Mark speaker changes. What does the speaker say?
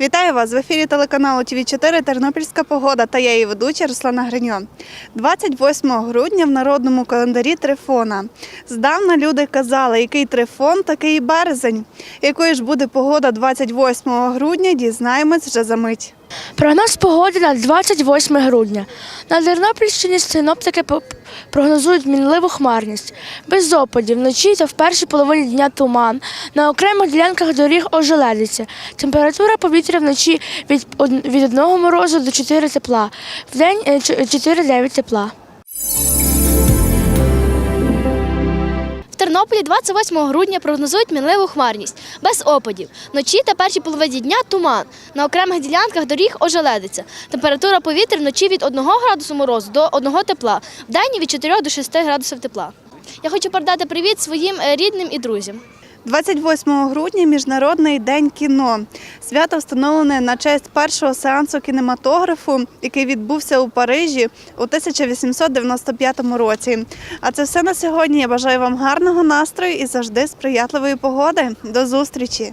Speaker 1: Вітаю вас в ефірі телеканалу ТВ 4 Тернопільська погода та я її ведуча Руслана Гриньо. 28 грудня в народному календарі Трифона. Здавна люди казали, який трифон, такий і березень. Якою ж буде погода 28 грудня, дізнаємось вже за мить.
Speaker 2: Прогноз погоди на 28 грудня. На Тернопільщині синоптики прогнозують мінливу хмарність. Без опадів вночі та в першій половині дня туман. На окремих ділянках доріг ожеледиться. Температура повітря вночі від, од- 1 морозу до 4 тепла. в день 4-9 тепла.
Speaker 3: Тернополі 28 грудня прогнозують мінливу хмарність, без опадів. Вночі та першій половині дня туман. На окремих ділянках доріг ожеледиться. Температура повітря вночі від 1 градусу морозу до 1 тепла, в день від 4 до 6 градусів тепла. Я хочу передати привіт своїм е, рідним і друзям.
Speaker 1: 28 грудня Міжнародний день кіно. Свято встановлене на честь першого сеансу кінематографу, який відбувся у Парижі у 1895 році. А це все на сьогодні. Я бажаю вам гарного настрою і завжди сприятливої погоди. До зустрічі!